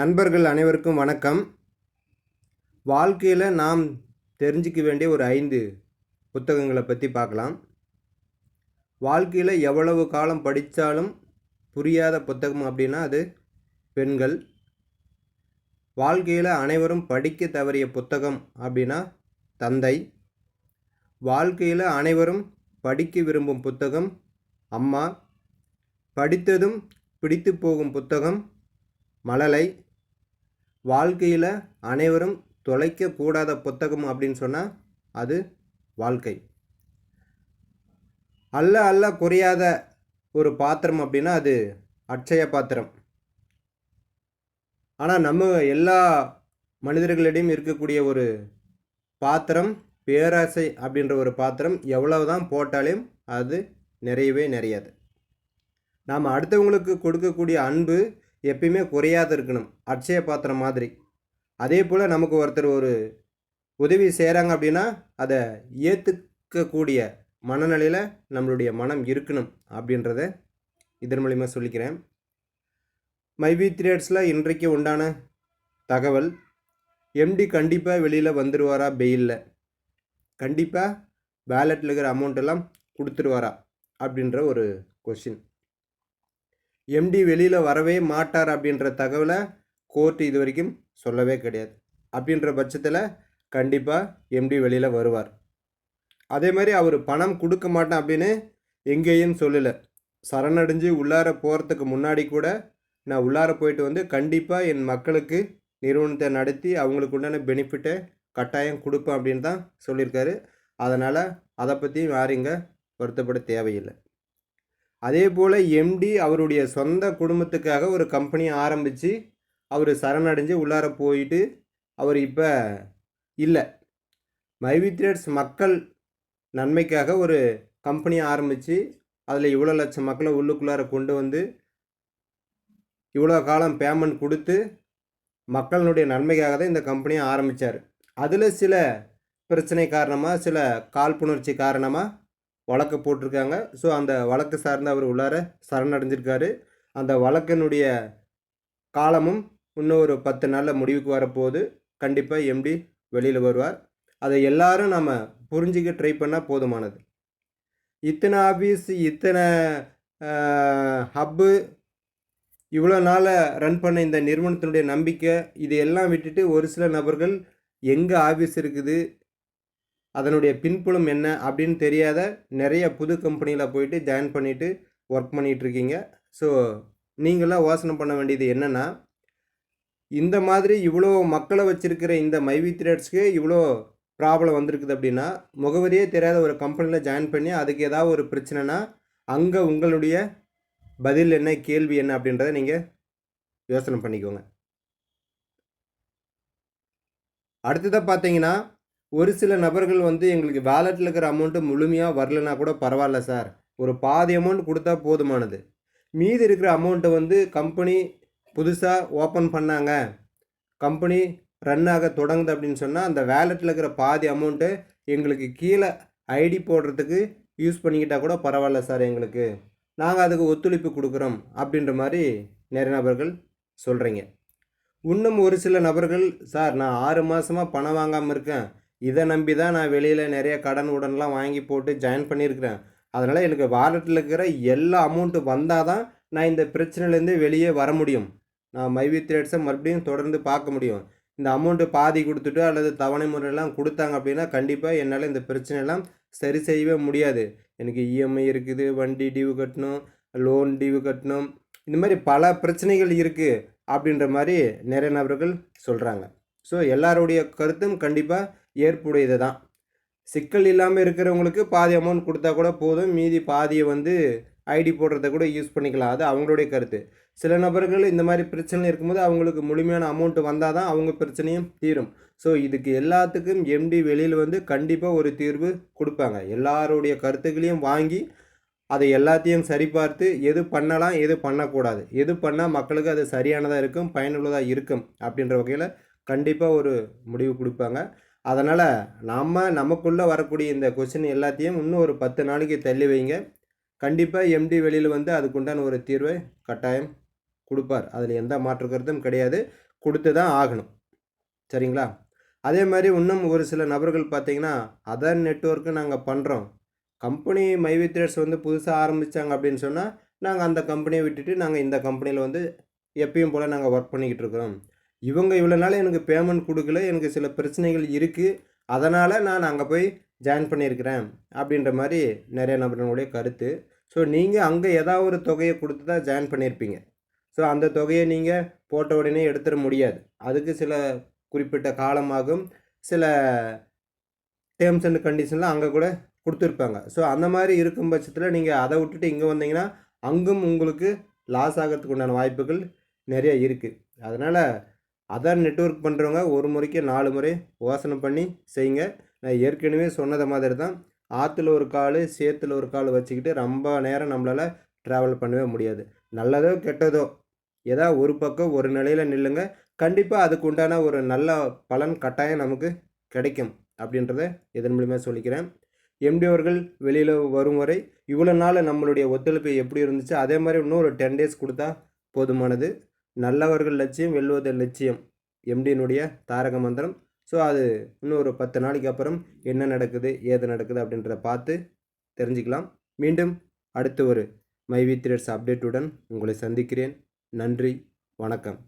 நண்பர்கள் அனைவருக்கும் வணக்கம். வாழ்க்கையில் நாம் தெரிஞ்சிக்க வேண்டிய ஒரு ஐந்து புத்தகங்களை பற்றி பார்க்கலாம். வாழ்க்கையில் எவ்வளவு காலம் படித்தாலும் புரியாத புத்தகம் அப்படின்னா அது பெண்கள். வாழ்க்கையில் அனைவரும் படிக்க தவறிய புத்தகம் அப்படின்னா தந்தை. வாழ்க்கையில் அனைவரும் படிக்க விரும்பும் புத்தகம் அம்மா. படித்ததும் பிடித்து போகும் புத்தகம் மழலை. வாழ்க்கையில் அனைவரும் தொலைக்கக்கூடாத புத்தகம் அப்படின்னு சொன்னால் அது வாழ்க்கை. அல்ல அல்ல குறையாத ஒரு பாத்திரம் அப்படின்னா அது அட்சய பாத்திரம். ஆனால் நம்ம எல்லா மனிதர்களிடையும் இருக்கக்கூடிய ஒரு பாத்திரம் பேராசை அப்படின்ற ஒரு பாத்திரம் எவ்வளவு தான் போட்டாலும் அது நிறையவே நிறையாது. நாம் அடுத்தவங்களுக்கு கொடுக்கக்கூடிய அன்பு எப்பயுமே குறையாத இருக்கணும். அட்சய பாத்திரம் மாதிரி. அதே போல் நமக்கு ஒருத்தர் ஒரு உதவி செய்கிறாங்க அப்படின்னா அதை ஏற்றுக்கக்கூடிய மனநிலையில் நம்மளுடைய மனம் இருக்கணும் அப்படின்றத இதன் மூலிமா சொல்லிக்கிறேன். மைவி த்ரேட்ஸில் இன்றைக்கு உண்டான தகவல் எம்டி கண்டிப்பாக வெளியில் வந்துடுவாரா பெயிலில் கண்டிப்பாக பேலட்டில் இருக்கிற அமௌண்ட் எல்லாம் கொடுத்துருவாரா? அப்படின்ற ஒரு கொஷின் எம்டி வெளியில் வரவே மாட்டார் அப்படின்ற தகவலை கோர்ட் இது வரைக்கும் சொல்லவே கிடையாது. அப்படின்ற பட்சத்தில் கண்டிப்பாக எம்டி வெளியில் வருவார். அதே மாதிரி அவர் பணம் கொடுக்க மாட்டேன் அப்படின்னு எங்கேயும் சொல்லலை. சரணடைஞ்சு உள்ளார போகிறதுக்கு முன்னாடி கூட நான் உள்ளார போயிட்டு வந்து கண்டிப்பாக என் மக்களுக்கு நிறுவனத்தை நடத்தி அவங்களுக்கு உண்டான பெனிஃபிட்டை கட்டாயம் கொடுப்பேன் அப்படின்னு தான் சொல்லியிருக்காரு. அதனால் அதை பற்றியும் யாரும் இங்கே வருத்தப்பட தேவையில்லை. அதே போல் எம்டி அவருடைய சொந்த குடும்பத்துக்காக ஒரு கம்பெனியை ஆரம்பித்து அவர் சரணடைஞ்சு உள்ளார போயிட்டு அவர் இப்போ இல்லை. மைவித்ரேட்ஸ் மக்கள் நன்மைக்காக ஒரு கம்பெனியை ஆரம்பித்து அதில் இவ்வளோ லட்சம் மக்களை உள்ளுக்குள்ளார கொண்டு வந்து இவ்வளோ காலம் பேமெண்ட் கொடுத்து மக்களினுடைய நன்மைக்காக தான் இந்த கம்பெனியை ஆரம்பித்தார் அதில் சில பிரச்சனை காரணமாக சில காழ்ப்புணர்ச்சி காரணமாக வழக்கு போட்டிருக்காங்க. ஸோ அந்த வழக்கு சார்ந்து அவர் உள்ளார சரணடைஞ்சிருக்காரு. அந்த வழக்கினுடைய காலமும் இன்னும் ஒரு பத்து நாளில் முடிவுக்கு வரப்போகுது. கண்டிப்பாக எம்டி வெளியில் வருவார். அதை எல்லாரும் நம்ம புரிஞ்சிக்க ட்ரை பண்ணால் போதுமானது. இத்தனை ஆஃபீஸ் இத்தனை ஹப்பு இவ்வளோ நாளாக ரன் பண்ண இந்த நிறுவனத்தினுடைய நம்பிக்கை இதையெல்லாம் விட்டுட்டு ஒரு சில நபர்கள் எங்கே ஆஃபீஸ் இருக்குது? அதனுடைய பின்புலம் என்ன அப்படின்னு தெரியாத நிறைய புது கம்பெனியில் போயிட்டு ஜாயின் பண்ணிவிட்டு ஒர்க் பண்ணிகிட்ருக்கீங்க ஸோ நீங்களாம் யோசனை பண்ண வேண்டியது என்னென்னா இந்த மாதிரி இவ்வளோ மக்களை வச்சுருக்கிற இந்த மைவி த்ரேட்ஸ்க்கு இவ்வளோ ப்ராப்ளம் வந்திருக்குது அப்படின்னா முகவரியே தெரியாத ஒரு கம்பெனியில் ஜாயின் பண்ணி அதுக்கு ஏதாவது ஒரு பிரச்சனைனா அங்கே உங்களுடைய பதில் என்ன கேள்வி என்ன அப்படின்றத நீங்கள் யோசனை பண்ணிக்கோங்க. அடுத்ததாக பார்த்தீங்கன்னா ஒரு சில நபர்கள் வந்து எங்களுக்கு வேலெட்டில் இருக்கிற அமௌண்ட்டு முழுமையாக வரலனா கூட பரவாயில்ல சார் ஒரு பாதி அமௌண்ட் கொடுத்தா போதுமானது. மீதி இருக்கிற அமௌண்ட்டை வந்து கம்பெனி புதுசாக ஓப்பன் பண்ணாங்க. கம்பெனி ரன் ஆக தொடங்குது அப்படின்னு சொன்னால் அந்த வேலெட்டில் இருக்கிற பாதி அமௌண்ட்டு எங்களுக்கு கீழே ஐடி போடுறதுக்கு யூஸ் பண்ணிக்கிட்டால் கூட பரவாயில்ல சார் எங்களுக்கு. நாங்கள் அதுக்கு ஒத்துழைப்பு கொடுக்குறோம் அப்படின்ற மாதிரி நிறைய நபர்கள் சொல்கிறீங்க இன்னும் ஒரு சில நபர்கள் சார் நான் ஆறு மாதமாக பணம் வாங்காமல் இருக்கேன். இதை நம்பி தான் நான் வெளியில் நிறைய கடன் உடன்லாம் வாங்கி போட்டு ஜாயின் பண்ணியிருக்கிறேன். அதனால் எனக்கு வாலெட்டில் இருக்கிற எல்லா அமௌண்ட்டு வந்தால் தான் நான் இந்த பிரச்சனையிலேருந்து வெளியே வர முடியும். நான் மைவி த்ரேட்ஸை மறுபடியும் தொடர்ந்து பார்க்க முடியும். இந்த அமௌண்ட்டு பாதி கொடுத்துட்டு அல்லது தவணை முறையெல்லாம் கொடுத்தாங்க அப்படின்னா கண்டிப்பாக என்னால் இந்த பிரச்சனையெல்லாம் சரி செய்யவே முடியாது. எனக்கு இஎம்ஐ இருக்குது வண்டி டிவு கட்டணும் லோன் டியூ கட்டணும். இந்த மாதிரி பல பிரச்சனைகள் இருக்குது அப்படின்ற மாதிரி நிறைய நபர்கள் சொல்கிறாங்க ஸோ எல்லாருடைய கருத்தும் கண்டிப்பாக ஏற்புடையது தான் சிக்கல் இல்லாமல் இருக்கிறவங்களுக்கு பாதி அமௌண்ட் கொடுத்தா கூட போதும். மீதி பாதியை வந்து ஐடி போடுறத கூட யூஸ் பண்ணிக்கலாம். அது அவங்களுடைய கருத்து. சில நபர்கள் இந்த மாதிரி பிரச்சனை இருக்கும்போது அவங்களுக்கு முழுமையான அமௌண்ட்டு வந்தால் தான் அவங்க பிரச்சனையும் தீரும். ஸோ இதுக்கு எல்லாத்துக்கும் எம்டி வெளியில் வந்து கண்டிப்பாக ஒரு தீர்வு கொடுப்பாங்க. எல்லாருடைய கருத்துக்களையும் வாங்கி அதை எல்லாத்தையும் சரிபார்த்து எது பண்ணலாம் எது பண்ணக்கூடாது. எது பண்ணால் மக்களுக்கு அது சரியானதாக இருக்கும் பயனுள்ளதாக இருக்கும் அப்படின்ற வகையில் கண்டிப்பாக ஒரு முடிவு கொடுப்பாங்க. அதனால் நாம் நமக்குள்ளே வரக்கூடிய இந்த கொஷின் எல்லாத்தையும் இன்னும் ஒரு பத்து நாளைக்கு தள்ளி வைங்க. கண்டிப்பாக எம்டி வெளியில் வந்து அதுக்குண்டான ஒரு தீர்வை கட்டாயம் கொடுப்பார். அதில் எந்த மாற்று கருத்தும் கிடையாது. கொடுத்து தான் ஆகணும். சரிங்களா? அதே மாதிரி இன்னும் ஒரு சில நபர்கள் பார்த்தீங்கன்னா அதர் நெட்ஒர்க்கு நாங்கள் பண்ணுறோம் கம்பெனி மைவி த்ரெட்ஸ் வந்து புதுசாக ஆரம்பித்தாங்க அப்படின்னு சொன்னால் நாங்கள் அந்த கம்பெனியை விட்டுட்டு நாங்கள் இந்த கம்பெனியில் வந்து எப்பயும் போல் நாங்கள் ஒர்க் பண்ணிக்கிட்டு இருக்கிறோம். இவங்க இவ்வளோ நாள் எனக்கு பேமெண்ட் கொடுக்கல எனக்கு சில பிரச்சனைகள் இருக்குது அதனால் நான் அங்கே போய் ஜாயின் பண்ணியிருக்கிறேன் அப்படின்ற மாதிரி நிறைய நபர்களுடைய கருத்து. ஸோ நீங்கள் அங்கே ஏதாவது ஒரு தொகையை கொடுத்து தான் ஜாயின் பண்ணியிருப்பீங்க. ஸோ அந்த தொகையை நீங்கள் போட்ட உடனே எடுத்துட முடியாது. அதுக்கு சில குறிப்பிட்ட காலமாகும். சில டேர்ம்ஸ் அண்ட் கண்டிஷன்லாம் அங்கே கூட கொடுத்துருப்பாங்க. ஸோ அந்த மாதிரி இருக்கும் பட்சத்தில் நீங்கள் அதை விட்டுட்டு இங்கே வந்தீங்கன்னா அங்கும் உங்களுக்கு லாஸ் ஆகிறதுக்கு உண்டான வாய்ப்புகள் நிறைய இருக்குது அதனால் அதர் நெட்ஒர்க் பண்ணுறவங்க ஒரு முறைக்கு நாலு முறை யோசனை பண்ணி செய்யுங்க. நான் ஏற்கனவே சொன்னது மாதிரி தான் ஆற்றுல ஒரு கால் சேத்துல ஒரு கால் வச்சுக்கிட்டு ரொம்ப நேரம் நம்மளால் ட்ராவல் பண்ணவே முடியாது. நல்லதோ கெட்டதோ ஏதா ஒரு பக்கம் ஒரு நிலையில் நில்லுங்க. கண்டிப்பாக அதுக்கு உண்டான ஒரு நல்ல பலன் கட்டாயம் நமக்கு கிடைக்கும் அப்படின்றத இதன் மூலிமா சொல்லிக்கிறேன். எம்டி அவர்கள் வெளியில் வரும் வரை இவ்வளோ நாள் நம்மளுடைய ஒத்துழைப்பு எப்படி இருந்துச்சு? அதே மாதிரி இன்னும் ஒரு டென் டேஸ் கொடுத்தா போதுமானது. நல்லவர்கள் லட்சியம் வெல்வது லட்சியம். எம்டியினுடைய தாரக மந்திரம். ஸோ அது இன்னும் ஒரு பத்து நாளைக்கு அப்புறம் என்ன நடக்குது ஏது நடக்குது அப்படின்றத பார்த்து தெரிஞ்சுக்கலாம். மீண்டும் அடுத்து ஒரு மைவி த்ரெட்ஸ் அப்டேட்டுடன் உங்களை சந்திக்கிறேன். நன்றி வணக்கம்.